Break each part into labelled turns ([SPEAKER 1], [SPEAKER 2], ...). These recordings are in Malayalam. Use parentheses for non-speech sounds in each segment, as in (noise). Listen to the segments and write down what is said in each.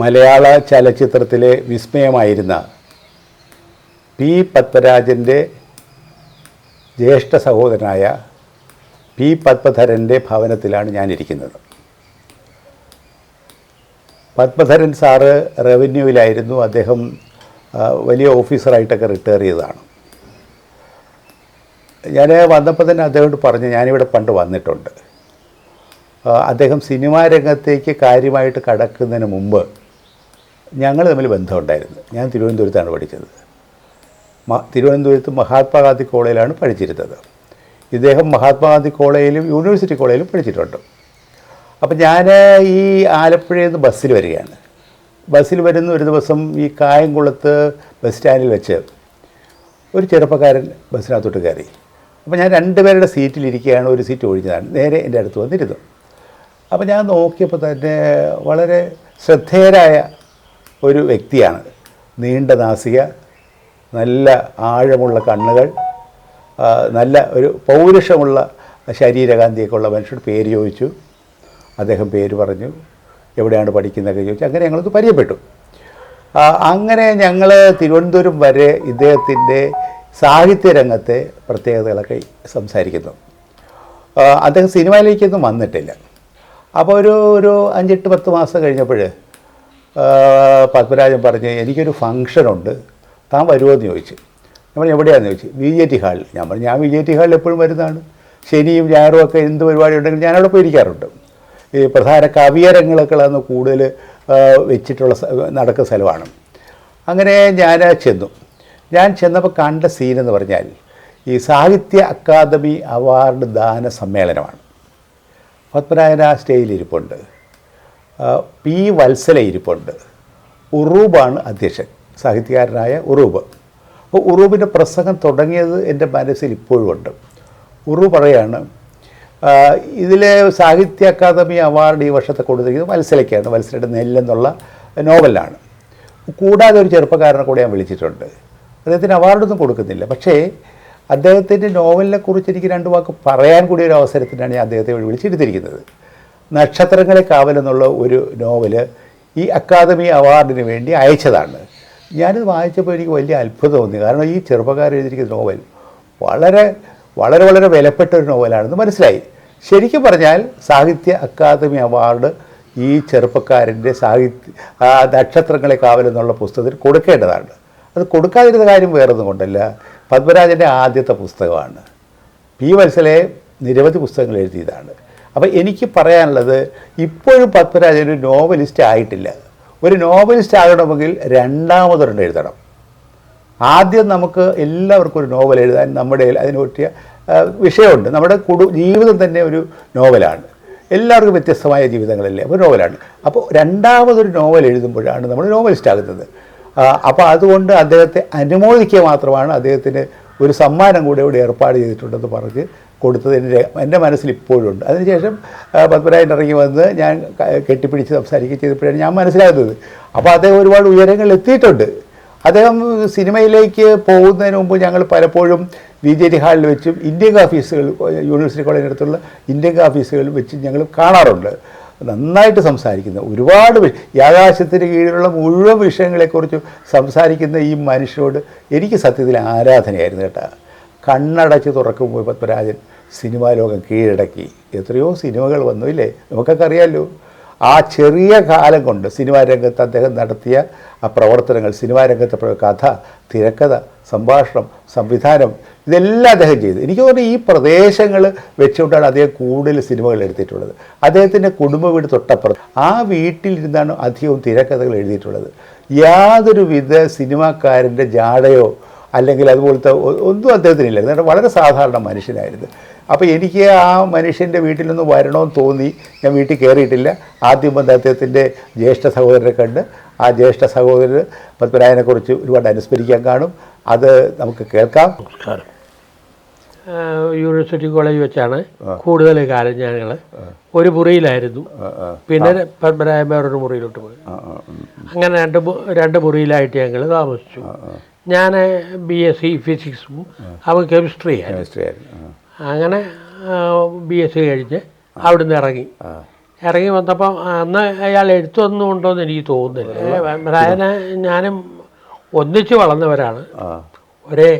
[SPEAKER 1] മലയാള ചലച്ചിത്രത്തിലെ വിസ്മയമായിരുന്ന പി പത്മരാജന്റെ ജ്യേഷ്ഠ സഹോദരനായ പി പത്മധരന്റെ ഭവനത്തിലാണ് ഞാനിരിക്കുന്നത്. പത്മധരൻ സാറ് റവന്യൂവിലായിരുന്നു. അദ്ദേഹം വലിയ ഓഫീസറായിട്ടൊക്കെ റിട്ടയർ ചെയ്തതാണ്. ഞാൻ വന്നപ്പോൾ തന്നെ അദ്ദേഹത്തോട് പറഞ്ഞു ഞാനിവിടെ പണ്ട് വന്നിട്ടുണ്ട്. അദ്ദേഹം സിനിമാ രംഗത്തേക്ക് കാര്യമായിട്ട് കടക്കുന്നതിന് മുമ്പ് ഞങ്ങൾ തമ്മിൽ ബന്ധമുണ്ടായിരുന്നു ഞാൻ തിരുവനന്തപുരത്താണ് പഠിച്ചത്. തിരുവനന്തപുരത്ത് മഹാത്മാഗാന്ധി കോളേജിലാണ് പഠിച്ചിരുന്നത്. ഇദ്ദേഹം മഹാത്മാഗാന്ധി കോളേജിലും യൂണിവേഴ്സിറ്റി കോളേജിലും പഠിച്ചിട്ടുണ്ട്. അപ്പം ഞാൻ ഈ ആലപ്പുഴയിൽ നിന്ന് ബസ്സിൽ വരികയാണ്. ബസ്സിൽ വരുന്ന ഒരു ദിവസം ഈ കായംകുളത്ത് ബസ് സ്റ്റാൻഡിൽ വെച്ച് ഒരു ചെറുപ്പക്കാരൻ ബസ്സിനകത്തോട്ട് കയറി. അപ്പോൾ ഞാൻ രണ്ടുപേരുടെ സീറ്റിലിരിക്കുകയാണ് ഒരു സീറ്റ് ഒഴിഞ്ഞതാണ്. നേരെ എന്റെ അടുത്ത് വന്നിരുന്നു. അപ്പോൾ ഞാൻ നോക്കിയപ്പോൾ തന്നെ വളരെ ശ്രദ്ധേയരായ ഒരു വ്യക്തിയാണ്. നീണ്ട നാസിക നല്ല ആഴമുള്ള കണ്ണുകൾ നല്ല ഒരു പൗരുഷമുള്ള ശരീരകാന്തിയൊക്കെ ഉള്ള മനുഷ്യർ പേര് ചോദിച്ചു. അദ്ദേഹം പേര് പറഞ്ഞു. എവിടെയാണ് പഠിക്കുന്നതൊക്കെ ചോദിച്ചു. അങ്ങനെ ഞങ്ങൾക്ക് പരിചയപ്പെട്ടു. അങ്ങനെ ഞങ്ങൾ തിരുവനന്തപുരം വരെ ഇദ്ദേഹത്തിന്റെ സാഹിത്യരംഗത്തെ പ്രത്യേകതകളൊക്കെ സംസാരിക്കുന്നു. അദ്ദേഹം സിനിമയിലേക്കൊന്നും വന്നിട്ടില്ല. അപ്പോൾ ഒരു ഒരു അഞ്ചെട്ട് പത്ത് മാസം കഴിഞ്ഞപ്പോൾ പത്മരാജൻ പറഞ്ഞ് എനിക്കൊരു ഫംഗ്ഷനുണ്ട് താൻ വരുമോ എന്ന് ചോദിച്ചു. നമ്മൾ എവിടെയാണെന്ന് ചോദിച്ചു. വി ജെ ടി ഹാളിൽ. ഞാൻ പറഞ്ഞു ഞാൻ വി ജെ ടി ഹാളിൽ എപ്പോഴും വരുന്നതാണ്. ശനിയും ഞായറും ഒക്കെ എന്ത് പരിപാടി ഉണ്ടെങ്കിലും ഞാനവിടെ പോയി ഇരിക്കാറുണ്ട് ഈ പ്രധാന കവിയരങ്ങളൊക്കെ അന്ന് കൂടുതൽ വെച്ചിട്ടുള്ള നടക്കുന്ന സ്ഥലമാണ്. അങ്ങനെ ഞാൻ ചെന്നു. ഞാൻ ചെന്നപ്പോൾ കണ്ട സീൻ എന്ന് പറഞ്ഞാൽ ഈ സാഹിത്യ അക്കാദമി അവാർഡ് ദാന സമ്മേളനമാണ്. പത്മനാഭൻ ആ സ്റ്റേജിൽ ഇരിപ്പുണ്ട്. പി വത്സല ഇരിപ്പുണ്ട്. ഉറൂബാണ് അധ്യക്ഷൻ സാഹിത്യകാരനായ ഉറൂബ്. അപ്പോൾ ഉറൂബിന്റെ പ്രസംഗം തുടങ്ങിയത് എന്റെ മനസ്സിൽ ഇപ്പോഴും ഉണ്ട്. ഉറു പറയാണ് ഇതിലെ സാഹിത്യ അക്കാദമി അവാർഡ് ഈ വർഷത്തെ കൊടുത്തിരിക്കുന്നത് വത്സലയ്ക്കാണ് വത്സലയുടെ നെല്ലെന്നുള്ള നോവലാണ്. കൂടാതെ ഒരു ചെറുപ്പക്കാരനെ കൂടെ ഞാൻ വിളിച്ചിട്ടുണ്ട്. അദ്ദേഹത്തിന് അവാർഡൊന്നും കൊടുക്കുന്നില്ല. പക്ഷേ അദ്ദേഹത്തിന്റെ നോവലിനെ കുറിച്ച് എനിക്ക് രണ്ട് വാക്ക് പറയാൻ കൂടി ഒരു അവസരത്തിനാണ് ഞാൻ അദ്ദേഹത്തെ വിളിച്ചിരുത്തിയിരിക്കുന്നത്. നക്ഷത്രങ്ങളെ കാവലെന്നുള്ള ഒരു നോവൽ ഈ അക്കാദമി അവാർഡിന് വേണ്ടി അയച്ചതാണ്. ഞാനിത് വായിച്ചപ്പോൾ എനിക്ക് വലിയ അത്ഭുതം തോന്നി. കാരണം ഈ ചെറുപ്പക്കാർ എഴുതിയിരിക്കുന്ന നോവൽ വളരെ വളരെ വളരെ വിലപ്പെട്ട ഒരു നോവലാണെന്ന് മനസ്സിലായി. ശരിക്കും പറഞ്ഞാൽ സാഹിത്യ അക്കാദമി അവാർഡ് ഈ ചെറുപ്പക്കാരന്റെ സാഹിത്യ നക്ഷത്രങ്ങളെ കാവലെന്നുള്ള പുസ്തകത്തിന് കൊടുക്കേണ്ടതാണ്. അത് കൊടുക്കാതിരുന്ന കാര്യം വേറൊന്നും കൊണ്ടല്ല. പത്മരാജന്റെ ആദ്യത്തെ പുസ്തകമാണ്. പി വത്സലെ നിരവധി പുസ്തകങ്ങൾ എഴുതിയതാണ്. അപ്പോൾ എനിക്ക് പറയാനുള്ളത് ഇപ്പോഴും പത്മരാജൻ ഒരു നോവലിസ്റ്റ് ആയിട്ടില്ല. ഒരു നോവലിസ്റ്റ് ആകണമെങ്കിൽ രണ്ടാമതൊരെണ്ണം എഴുതണം. ആദ്യം നമുക്ക് എല്ലാവർക്കും ഒരു നോവൽ എഴുതാൻ നമ്മുടെ അതിന് പറ്റിയ വിഷയമുണ്ട്. നമ്മുടെ കുടു ജീവിതം തന്നെ ഒരു നോവലാണ്. എല്ലാവർക്കും വ്യത്യസ്തമായ ജീവിതങ്ങളല്ലേ? അപ്പോൾ നോവലാണ്. അപ്പോൾ രണ്ടാമതൊരു നോവൽ എഴുതുമ്പോഴാണ് നമ്മൾ നോവലിസ്റ്റ് ആകുന്നത്. അപ്പോൾ അതുകൊണ്ട് അദ്ദേഹത്തെ അനുമോദിക്കുക മാത്രമാണ് അദ്ദേഹത്തിന് ഒരു സമ്മാനം കൂടെ ഇവിടെ ഏർപ്പാട് ചെയ്തിട്ടുണ്ടെന്ന് പറഞ്ഞ് കൊടുത്തത് എന്റെ എന്റെ മനസ്സിൽ ഇപ്പോഴും ഉണ്ട് അതിനുശേഷം പത്മരായൻ ഇറങ്ങി വന്ന് ഞാൻ കെട്ടിപ്പിടിച്ച് സംസാരിക്കുകയും ചെയ്തപ്പോഴാണ് ഞാൻ മനസ്സിലാകുന്നത്. അപ്പോൾ അദ്ദേഹം ഒരുപാട് ഉയരങ്ങളിൽ എത്തിയിട്ടുണ്ട്. അദ്ദേഹം സിനിമയിലേക്ക് പോകുന്നതിന് മുമ്പ് ഞങ്ങൾ പലപ്പോഴും വി ജെ ടി ഹാളിൽ വെച്ചും ഇന്ത്യൻ ഓഫീസുകൾ യൂണിവേഴ്സിറ്റി കോളേജിനടുത്തുള്ള ഇന്ത്യൻ ഓഫീസുകളിൽ വെച്ച് ഞങ്ങൾ കാണാറുണ്ട്. നന്നായിട്ട് സംസാരിക്കുന്ന. ഒരുപാട് ആകാശത്തിന് കീഴിലുള്ള മുഴുവൻ വിഷയങ്ങളെക്കുറിച്ചും സംസാരിക്കുന്ന ഈ മനുഷ്യരോട് എനിക്ക് സത്യത്തിൽ ആരാധനയായിരുന്നു കേട്ടോ. കണ്ണടച്ച് തുറക്കുമ്പോൾ പത്മരാജൻ. സിനിമാ ലോകം കീഴടക്കി. എത്രയോ സിനിമകൾ വന്നു ഇല്ലേ? നമുക്കൊക്കെ അറിയാമല്ലോ ആ ചെറിയ കാലം കൊണ്ട് സിനിമാ രംഗത്ത് അദ്ദേഹം നടത്തിയ ആ പ്രവർത്തനങ്ങൾ സിനിമാ രംഗത്തെ കഥ തിരക്കഥ സംഭാഷണം സംവിധാനം ഇതെല്ലാം അദ്ദേഹം ചെയ്തു. എനിക്ക് തോന്നുന്നു ഈ പ്രദേശങ്ങൾ വെച്ചുകൊണ്ടാണ് അദ്ദേഹം കൂടുതൽ സിനിമകൾ എടുത്തിട്ടുള്ളത്. അദ്ദേഹത്തിന്റെ കുടുംബ വീട് തൊട്ടപ്പുറത്ത്. ആ വീട്ടിലിരുന്നാണ് അധികവും തിരക്കഥകൾ എഴുതിയിട്ടുള്ളത്. യാതൊരുവിധ സിനിമാക്കാരന്റെ ജാടയോ അല്ലെങ്കിൽ അതുപോലത്തെ ഒന്നും അദ്ദേഹത്തിനില്ല. വളരെ സാധാരണ മനുഷ്യനായിരുന്നു. അപ്പോൾ എനിക്ക് ആ മനുഷ്യന്റെ വീട്ടിൽ നിന്ന് വരണമെന്ന് തോന്നി. ഞാൻ വീട്ടിൽ കയറിയിട്ടില്ല. ആദ്യം വന്ന് അദ്ദേഹത്തിന്റെ ജ്യേഷ്ഠ സഹോദരനെ കണ്ട് ആ ജ്യേഷ്ഠ സഹോദരൻ പത്മരായനെക്കുറിച്ച് ഒരുപാട് അനുസ്മരിക്കാൻ കാണും. അത് നമുക്ക് കേൾക്കാം.
[SPEAKER 2] നമസ്കാരം. യൂണിവേഴ്സിറ്റി കോളേജ് വെച്ചാണ് കൂടുതൽ കാലം ഞങ്ങൾ ഒരു മുറിയിലായിരുന്നു. പിന്നെ പത്മരായന്മാരുടെ വേറൊരു മുറിയിലോട്ട് പോയി. അങ്ങനെ രണ്ട് രണ്ട് മുറിയിലായിട്ട് ഞങ്ങൾ താമസിച്ചു. ഞാൻ ബി എസ് സി ഫിസിക്സും അവൻ കെമിസ്ട്രി
[SPEAKER 1] കെമിസ്ട്രി ആയിരുന്നു.
[SPEAKER 2] അങ്ങനെ ബി എസ് സി കഴിഞ്ഞ് അവിടുന്ന് ഇറങ്ങി. ഇറങ്ങി വന്നപ്പോൾ അന്ന് അയാൾ എടുത്തു ഉണ്ടോയെന്ന് എനിക്ക് തോന്നുന്നില്ല. അതായത് ഞാനും ഒന്നിച്ച് വളർന്നവരാണ്. ഒരേ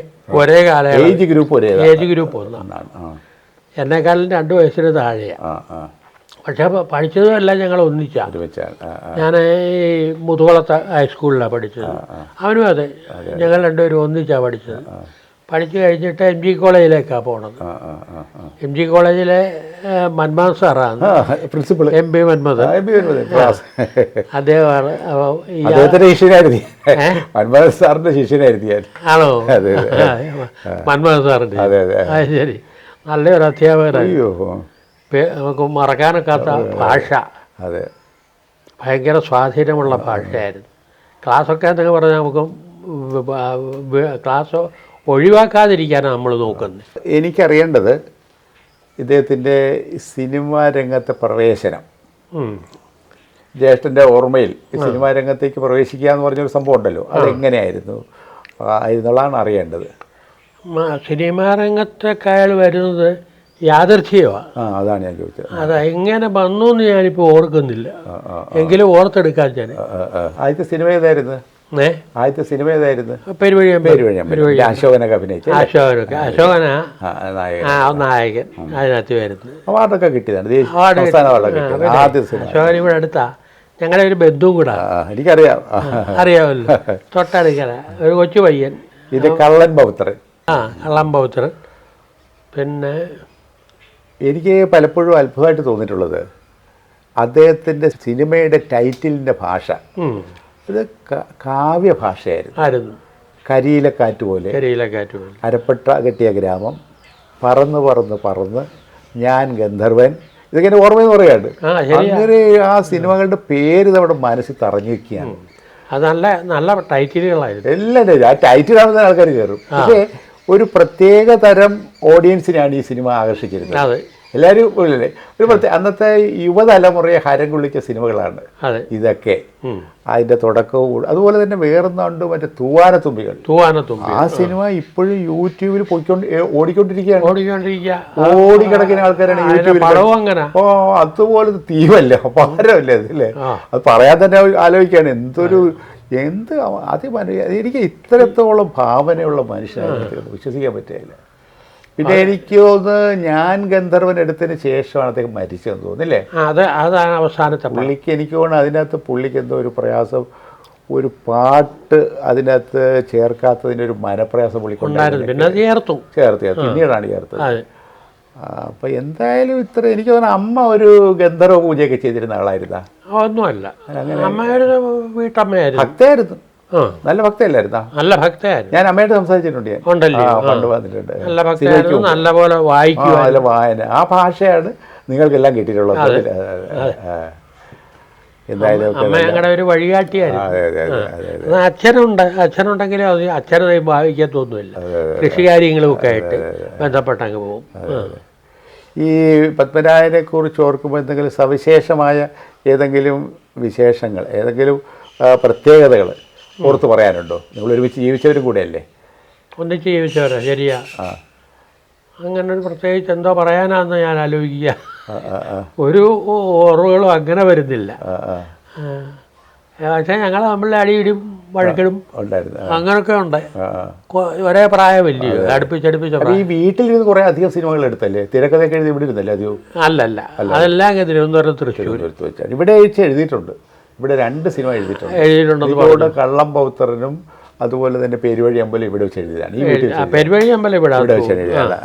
[SPEAKER 2] ഒരേ കാലയളവ്
[SPEAKER 1] ഏജ് ഗ്രൂപ്പ് ഒരേ
[SPEAKER 2] ഏജ് ഗ്രൂപ്പ് ഒന്നാണ്. എന്നെക്കാളും രണ്ട് വയസ്സിന് താഴെയാണ് പക്ഷേ പ- പഠിച്ചതും എല്ലാം ഞങ്ങൾ ഒന്നിച്ചാണ് ഞാൻ ഈ മുതുകുളത്ത് ഹൈസ്കൂളിലാണ് പഠിച്ചത്. അവനും അതെ. ഞങ്ങൾ രണ്ടുപേരും ഒന്നിച്ചാണ് പഠിച്ചത്. പഠിച്ചു കഴിഞ്ഞിട്ട് എം ജി കോളേജിലേക്കാണ് പോണത്. എം ജി കോളേജിലെ മന്മോഹൻ സാറാണ്.
[SPEAKER 1] പ്രിൻസിപ്പൾ
[SPEAKER 2] എം പി മന്മോഹൻ അദ്ദേഹമാണ്
[SPEAKER 1] ഞാൻ. സാറിന്റെ ശിഷ്യനായിരുന്നു ഞാൻ.
[SPEAKER 2] ആണോ? മന്മോഹൻ സാറിന്റെ.
[SPEAKER 1] അതെ
[SPEAKER 2] ശരി. നല്ലൊരു അധ്യാപകരായി നമുക്ക് മറക്കാനൊക്കാത്ത ഭാഷ.
[SPEAKER 1] അതെ.
[SPEAKER 2] ഭയങ്കര സ്വാധീനമുള്ള ഭാഷയായിരുന്നു. ക്ലാസ്സൊക്കെ എന്നൊക്കെ പറഞ്ഞാൽ നമുക്ക് ക്ലാസ് ഒഴിവാക്കാതിരിക്കാനാണ് നമ്മൾ നോക്കുന്നത്
[SPEAKER 1] എനിക്കറിയേണ്ടത് ഇദ്ദേഹത്തിന്റെ സിനിമാ രംഗത്തെ പ്രവേശനം. ജ്യേഷ്ഠന്റെ ഓർമ്മയിൽ സിനിമാ രംഗത്തേക്ക് പ്രവേശിക്കുക എന്ന് പറഞ്ഞൊരു സംഭവം ഉണ്ടല്ലോ അതെങ്ങനെയായിരുന്നു? എന്നുള്ളതാണ് അറിയേണ്ടത്.
[SPEAKER 2] സിനിമാ രംഗത്തൊക്കെ അയാൾ വരുന്നത് യാദർച്ഛികമാണ്
[SPEAKER 1] ആ അതാണ് ഞാൻ ചോദിച്ചത്.
[SPEAKER 2] അത് എങ്ങനെ വന്നു എന്ന് ഞാനിപ്പോൾ ഓർക്കുന്നില്ല എങ്കിലും ഓർത്തെടുക്കാൻ ഞാൻ.
[SPEAKER 1] ആദ്യത്തെ സിനിമ ഏതായിരുന്നു?
[SPEAKER 2] ഏ?
[SPEAKER 1] ആദ്യത്തെ സിനിമ ഏതായിരുന്നു?
[SPEAKER 2] പെരുവഴിയാൻ
[SPEAKER 1] പേര് വഴിയാൻ അശോകനൊക്കെ അഭിനയിച്ചു
[SPEAKER 2] അശോകനൊക്കെ. അശോകനാ?
[SPEAKER 1] നായകൻ.
[SPEAKER 2] അതിനകത്ത് വരുന്നത്.
[SPEAKER 1] അവാർഡൊക്കെ കിട്ടിയതാണ്. ആദ്യ
[SPEAKER 2] അശോകൻ ഇവിടെ അടുത്താ. ഞങ്ങളുടെ ഒരു ബന്ധുവും കൂടെ.
[SPEAKER 1] എനിക്കറിയാം.
[SPEAKER 2] അറിയാമല്ലോ. തൊട്ടടുക്കല ഒരു കൊച്ചു പയ്യൻ.
[SPEAKER 1] ഇത് കള്ളൻ പൗത്രൻ.
[SPEAKER 2] ആ കള്ളൻ പൗത്രൻ. പിന്നെ
[SPEAKER 1] എനിക്ക് പലപ്പോഴും അത്ഭുതമായിട്ട് തോന്നിയിട്ടുള്ളത് അദ്ദേഹത്തിന്റെ സിനിമയുടെ ടൈറ്റിലിന്റെ ഭാഷ.
[SPEAKER 2] അത്
[SPEAKER 1] ഇത് കാവ്യ ഭാഷയായിരുന്നു.
[SPEAKER 2] ആയിരുന്നു
[SPEAKER 1] കരിയിലെ കാറ്റ് പോലെ.
[SPEAKER 2] കരിയിലക്കാറ്റ് പോലെ.
[SPEAKER 1] അരപ്പെട്ട കെട്ടിയ ഗ്രാമം. പറന്ന് പറന്ന് പറന്ന് ഞാൻ ഗന്ധർവൻ. ഇതിങ്ങനെ ഓർമ്മയെന്ന്
[SPEAKER 2] പറയാണ്ട്
[SPEAKER 1] അങ്ങനെ ആ സിനിമകളുടെ പേര് നമ്മുടെ മനസ്സിൽ തറഞ്ഞു വെക്കുകയാണ്
[SPEAKER 2] അത് നല്ല നല്ല ടൈറ്റിലുകളായിരുന്നു.
[SPEAKER 1] എല്ലാം ആ ടൈറ്റിലാണെന്ന് ആൾക്കാർ കയറും. പക്ഷേ ഒരു പ്രത്യേക തരം ഓഡിയൻസിനെയാണ് ഈ സിനിമ ആകർഷിച്ചിരുന്നത്.
[SPEAKER 2] അതെ.
[SPEAKER 1] എല്ലാവരും ഇല്ലേ? ഒരു പ്രത്യേക അന്നത്തെ യുവതലമുറയെ ഹരം കൊള്ളിച്ച സിനിമകളാണ് ഇതൊക്കെ.
[SPEAKER 2] അതിന്റെ
[SPEAKER 1] അതിന്റെ തുടക്കവും അതുപോലെ തന്നെ വേറൊന്നുണ്ട് മറ്റേ തൂവാനത്തുമ്പികൾ.
[SPEAKER 2] തൂവാനത്തുമ്പി
[SPEAKER 1] ആ സിനിമ ഇപ്പോഴും യൂട്യൂബിൽ പോയിക്കൊണ്ട് ഓടിക്കൊണ്ടിരിക്കുകയാണ്.
[SPEAKER 2] ഓടിക്കൊണ്ടിരിക്കുക.
[SPEAKER 1] കോടിക്കണക്കിന് ആൾക്കാരാണ് യൂട്യൂബിൽ ഓ അതുപോലെ തീവല്ല അപാരമല്ലേ അതല്ലേ. അത് പറയാൻ തന്നെ ആലോചിക്കുകയാണ്. എന്തൊരു എന്ത് അതിമന എനിക്ക് ഇത്രത്തോളം ഭാവനയുള്ള മനുഷ്യനാണ് വിശ്വസിക്കാൻ പറ്റില്ല. പിന്നെ എനിക്ക് തോന്നുന്നു ഞാൻ ഗന്ധർവൻ എടുത്തതിന് ശേഷമാണ് അദ്ദേഹം മരിച്ചതെന്ന് തോന്നുന്നില്ലേ?
[SPEAKER 2] അത് അതാണ് അവസാനത്തെ
[SPEAKER 1] പുള്ളിക്ക് എനിക്ക് തോന്നുന്നു അതിനകത്ത് പുള്ളിക്ക് എന്തോ ഒരു പ്രയാസം ഒരു പാട്ട് അതിനകത്ത് ചേർക്കാത്തതിന്റെ ഒരു മനപ്രയാസം പുള്ളിക്കൊണ്ടായിരുന്നു.
[SPEAKER 2] പിന്നെ ചേർത്ത്.
[SPEAKER 1] ചേർത്ത്. പിന്നീടാണ് ചേർത്തത്.
[SPEAKER 2] അതെ
[SPEAKER 1] അപ്പം എന്തായാലും ഇത്ര എനിക്ക് തോന്നുന്നു അമ്മ ഒരു ഗന്ധർവ പൂജയൊക്കെ ചെയ്തിരുന്ന ആളായിരുന്നാ?
[SPEAKER 2] ഒന്നുമല്ല അമ്മയൊരു വീട്ടമ്മയായിരുന്നു.
[SPEAKER 1] ഭക്തയായിരുന്നു. നല്ല ഭക്തയല്ലായിരുന്നാ?
[SPEAKER 2] നല്ല ഭക്തയായിരുന്നു.
[SPEAKER 1] ഞാൻ അമ്മയായിട്ട് സംസാരിച്ചിട്ടുണ്ട് ഞാൻ. പണ്ട് വന്നിട്ടുണ്ട്.
[SPEAKER 2] നല്ല ഭക്തയായിരുന്നു.
[SPEAKER 1] നല്ലപോലെ
[SPEAKER 2] വായിക്കും
[SPEAKER 1] നല്ല വായന. ആ ഭാഷയാണ് നിങ്ങൾക്കെല്ലാം കിട്ടിയിട്ടുള്ളത്. എന്തായാലും
[SPEAKER 2] അമ്മ ഞങ്ങളുടെ ഒരു വഴികാട്ടിയായിരുന്നു. അച്ഛനുണ്ട് അച്ഛനുണ്ടെങ്കിലും അത് അച്ഛനെ ഭാവിക്കത്തൊന്നുമില്ല. കൃഷികാര്യങ്ങളും ഒക്കെ ആയിട്ട് ബന്ധപ്പെട്ടങ്ങ് പോകും.
[SPEAKER 1] ഈ പത്മരായനെക്കുറിച്ച് കുറിച്ച് ഓർക്കുമ്പോൾ എന്തെങ്കിലും സവിശേഷമായ ഏതെങ്കിലും വിശേഷങ്ങൾ ഏതെങ്കിലും പ്രത്യേകതകൾ ഓർത്ത് പറയാനുണ്ടോ? നിങ്ങൾ ഒരുമിച്ച് ജീവിച്ചവരും കൂടെയല്ലേ?
[SPEAKER 2] ഒന്നിച്ച് ജീവിച്ചവരാ ശരിയാ. അങ്ങനെ ഒരു പ്രത്യേകിച്ച് എന്തോ പറയാനാന്ന് ഞാൻ ആലോചിക്കുക. ഒരു ഓർവുകളും അങ്ങനെ വരുന്നില്ല. പക്ഷേ ഞങ്ങൾ തമ്മിൽ അടിയിടും വഴക്കിടും.
[SPEAKER 1] ഉണ്ടായിരുന്നു. അങ്ങനെയൊക്കെ
[SPEAKER 2] അങ്ങനൊക്കെ ഉണ്ട്. ഒരേ പ്രായമല്ലയോ അടുപ്പിച്ചടുപ്പിച്ച
[SPEAKER 1] ഈ വീട്ടിലിരുന്ന് കുറേ അധികം സിനിമകൾ എടുത്തല്ലേ? തിരക്കഥയൊക്കെ എഴുതി ഇവിടെ ഇരുന്നല്ലേ അധികം
[SPEAKER 2] അല്ലല്ല. അതെല്ലാം അങ്ങ് തിരുവനന്തപുരം തൃശ്ശൂർ
[SPEAKER 1] വെച്ചാൽ ഇവിടെ വെച്ച് എഴുതിയിട്ടുണ്ട്. ഇവിടെ രണ്ട് സിനിമ എഴുതിയിട്ടുണ്ട്. എഴുതിയിട്ടുണ്ട് കള്ളം പൗത്രനും അതുപോലെ തന്നെ പെരുവഴി അമ്പലം ഇവിടെ വെച്ച് എഴുതിയതാണ്. ഈ വീട്ടിൽ
[SPEAKER 2] പെരുവഴി അമ്പലം ഇവിടെ
[SPEAKER 1] ഇവിടെ വെച്ച് എഴുതിയതാണ്.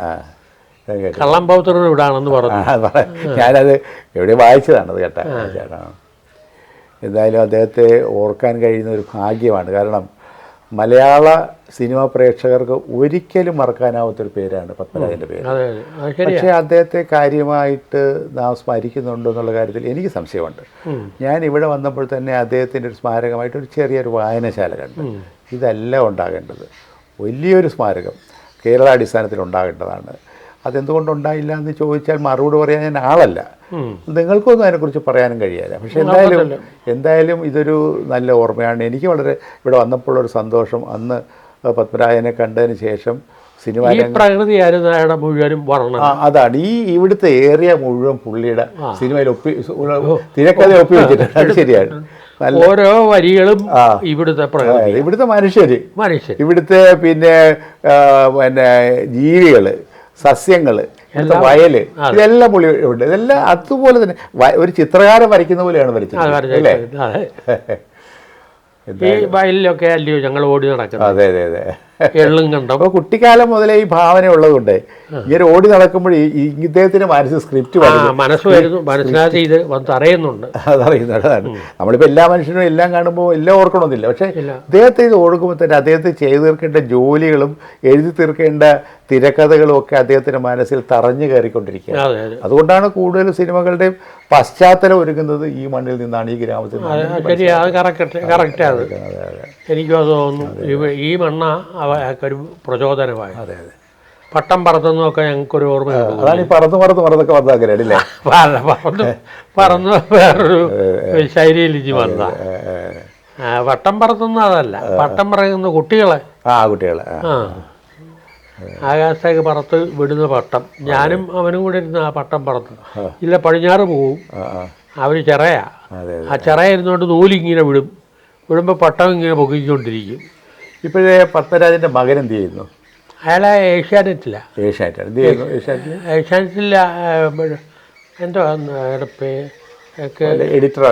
[SPEAKER 2] കള്ളം പൗത്രനും ഇവിടാണെന്ന് പറഞ്ഞു.
[SPEAKER 1] ആ, അത് പറ- ഞാനത് എവിടെ വായിച്ചതാണ് അത് കേട്ടാ ചേട്ടാ എന്തായാലും അദ്ദേഹത്തെ ഓർക്കാൻ കഴിയുന്ന ഒരു ഭാഗ്യമാണ്. കാരണം മലയാള സിനിമാ പ്രേക്ഷകർക്ക് ഒരിക്കലും മറക്കാനാവാത്തൊരു പേരാണ് പത്മരാജന്റെ പേര്. പക്ഷേ അദ്ദേഹത്തെ കാര്യമായിട്ട് നാം സ്മരിക്കുന്നുണ്ടോ എന്നുള്ള കാര്യത്തിൽ എനിക്ക് സംശയമുണ്ട്. ഞാൻ ഇവിടെ വന്നപ്പോൾ തന്നെ അദ്ദേഹത്തിന്റെ ഒരു സ്മാരകമായിട്ട് ഒരു ചെറിയൊരു വായനശാല കണ്ടു. ഇതല്ല ഉണ്ടാകേണ്ടത് വലിയൊരു സ്മാരകം കേരളാടിസ്ഥാനത്തിൽ ഉണ്ടാകേണ്ടതാണ്. അതെന്തുകൊണ്ട് ഉണ്ടായില്ല എന്ന് ചോദിച്ചാൽ മറുപടി പറയാൻ ഞാൻ ആളല്ല. നിങ്ങൾക്കൊന്നും അതിനെക്കുറിച്ച് പറയാനും കഴിയാല്ല പക്ഷെ എന്തായാലും എന്തായാലും ഇതൊരു നല്ല ഓർമ്മയാണ്. എനിക്ക് വളരെ ഇവിടെ വന്നപ്പോൾ ഒരു സന്തോഷം. അന്ന് പത്മരാജനെ കണ്ടതിന് ശേഷം സിനിമ
[SPEAKER 2] പ്രകൃതി മുഴുവനും
[SPEAKER 1] വർണം അതാണ്. ഈ ഇവിടുത്തെ ഏരിയ മുഴുവൻ പുള്ളിയുടെ സിനിമയിൽ ഒപ്പി തിരക്കഥ ഒപ്പി വെച്ചിട്ടുണ്ട്. അത് ശരിയാണ്.
[SPEAKER 2] ഓരോ വരികളും. ഇവിടുത്തെ
[SPEAKER 1] ഇവിടുത്തെ മനുഷ്യര്.
[SPEAKER 2] മനുഷ്യർ
[SPEAKER 1] ഇവിടുത്തെ പിന്നെ പിന്നെ ജീവികൾ. സസ്യങ്ങൾ വയൽ ഇതെല്ലാം പുള്ളി ഉണ്ട്. ഇതെല്ലാം അതുപോലെ തന്നെ ഒരു ചിത്രകാരൻ വരയ്ക്കുന്ന പോലെയാണ്
[SPEAKER 2] വരയ്ക്കുന്നത്
[SPEAKER 1] വരച്ചത് അല്ലേ? (laughs)
[SPEAKER 2] ഈ വയലിലൊക്കെ അല്ലയോ ഞങ്ങൾ ഓടി നടക്കുന്നത്.
[SPEAKER 1] അതെ അതെ അതെ.
[SPEAKER 2] എള്ളും കണ്ടം?
[SPEAKER 1] അപ്പോൾ കുട്ടിക്കാലം മുതലേ ഈ ഭാവന ഉള്ളതുകൊണ്ട് ഇങ്ങനെ ഓടി നടക്കുമ്പോൾ ഈ ഇദ്ദേഹത്തിന്റെ മനസ്സ് സ്ക്രിപ്റ്റ്
[SPEAKER 2] മനസ്സുമായിരുന്നു മനസ്സ് വരുന്നു. മനസ്സിലാക്കി ഇത് അറിയുന്നുണ്ട്
[SPEAKER 1] അതറിയുന്നുണ്ട് അതാണ്. നമ്മളിപ്പോൾ എല്ലാ മനുഷ്യനും എല്ലാം കാണുമ്പോൾ എല്ലാം ഓർക്കണമെന്നില്ല. പക്ഷേ അദ്ദേഹത്തെ ഇത് ഓർക്കുമ്പോൾ തന്നെ അദ്ദേഹത്തെ ചെയ്തു തീർക്കേണ്ട ജോലികളും എഴുതി തീർക്കേണ്ട തിരക്കഥകളും ഒക്കെ അദ്ദേഹത്തിന്റെ മനസ്സിൽ തറഞ്ഞു കയറിക്കൊണ്ടിരിക്കുക
[SPEAKER 2] അതെ അതെ.
[SPEAKER 1] അതുകൊണ്ടാണ് കൂടുതൽ സിനിമകളുടെ പശ്ചാത്തലം ഒരുങ്ങുന്നത് ഈ മണ്ണിൽ നിന്നാണ് ഈ ഗ്രാമത്തിൽ
[SPEAKER 2] ശരി അത് കറക്റ്റ് കറക്റ്റാണ്. എനിക്കും അത് തോന്നുന്നു. ഈ മണ്ണ അവക്കൊരു പ്രചോദനമായി.
[SPEAKER 1] അതെ അതെ.
[SPEAKER 2] പട്ടം പറത്തുന്നൊക്കെ പറത്തുന്നതൊക്കെ ഞങ്ങൾക്കൊരു ഓർമ്മ
[SPEAKER 1] അതാണ് ഈ പറന്ന് പറന്ന് പറന്നൊക്കെ വന്ന അങ്ങനെയാണ് അല്ലേ? (laughs)
[SPEAKER 2] പറന്നു പറന്ന് വേറൊരു ശൈലിയിൽ ഇനി വന്ന വട്ടം പറത്തുന്ന അതല്ല. പട്ടം പറയുന്ന കുട്ടികളെ.
[SPEAKER 1] ആ കുട്ടികളെ ആ.
[SPEAKER 2] ആകാശത്തേക്ക് പറത്ത് വിടുന്ന പട്ടം. ഞാനും അവനും കൂടെ ഇരുന്ന് ആ പട്ടം പറത്തും. ഇല്ല പടിഞ്ഞാറ് പോവും. അവർ ചിറയാ. ആ ചിറ ഇരുന്നുകൊണ്ട് നൂലിങ്ങനെ വിടും. വിടുമ്പോൾ പട്ടം ഇങ്ങനെ പൊക്കിക്കൊണ്ടിരിക്കും.
[SPEAKER 1] ഇപ്പോഴേ പത്മരാജന്റെ മകൻ എന്ത് ചെയ്യുന്നു?
[SPEAKER 2] അയാളെ ഏഷ്യാനെറ്റില്ല
[SPEAKER 1] ഏഷ്യാനെറ്റാണ്. എന്ത് ചെയ്യുന്നു ഏഷ്യാനെറ്റിൽ
[SPEAKER 2] ഏഷ്യാനെറ്റില്ല എന്തോ എഡിറ്റർ
[SPEAKER 1] എഡിറ്ററാ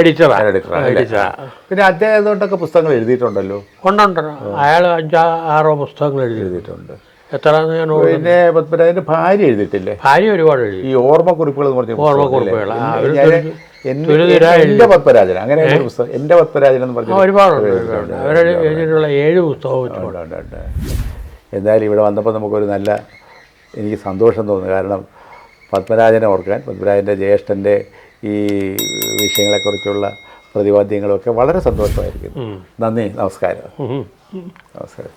[SPEAKER 2] എഡിറ്ററാ
[SPEAKER 1] എഡിറ്ററാ പിന്നെ അദ്ദേഹം അതുകൊണ്ടൊക്കെ പുസ്തകങ്ങൾ എഴുതിയിട്ടുണ്ടല്ലോ?
[SPEAKER 2] ഉണ്ടുണ്ട്. അയാൾ അഞ്ചോ ആറോ പുസ്തകങ്ങൾ
[SPEAKER 1] എഴുതിയിട്ടുണ്ട്.
[SPEAKER 2] എത്ര
[SPEAKER 1] പിന്നെ പത്മരാജന്റെ ഭാര്യ എഴുതിയിട്ടില്ലേ?
[SPEAKER 2] ഭാര്യ ഒരുപാട് എഴുതി.
[SPEAKER 1] ഈ ഓർമ്മക്കുറിപ്പുകൾ
[SPEAKER 2] ഓർമ്മക്കുറിപ്പുകൾ.
[SPEAKER 1] എന്റെ പത്മരാജൻ. അങ്ങനെ ഒരു പുസ്തകം. പത്മരാജൻ എന്ന് പറഞ്ഞ
[SPEAKER 2] ഒരുപാടുണ്ട് എഴുതിയിട്ടുള്ള ഏഴ് പുസ്തകവും.
[SPEAKER 1] എന്തായാലും ഇവിടെ വന്നപ്പോൾ നമുക്കൊരു നല്ല എനിക്ക് സന്തോഷം തോന്നുന്നു. കാരണം പത്മരാജനെ ഓർക്കാൻ പത്മരാജന്റെ ജ്യേഷ്ഠന്റെ ഈ വിഷയങ്ങളെക്കുറിച്ചുള്ള പ്രതിപാദ്യങ്ങളൊക്കെ വളരെ സന്തോഷമായിരിക്കുന്നു. നന്ദി നമസ്കാരം. നമസ്കാരം.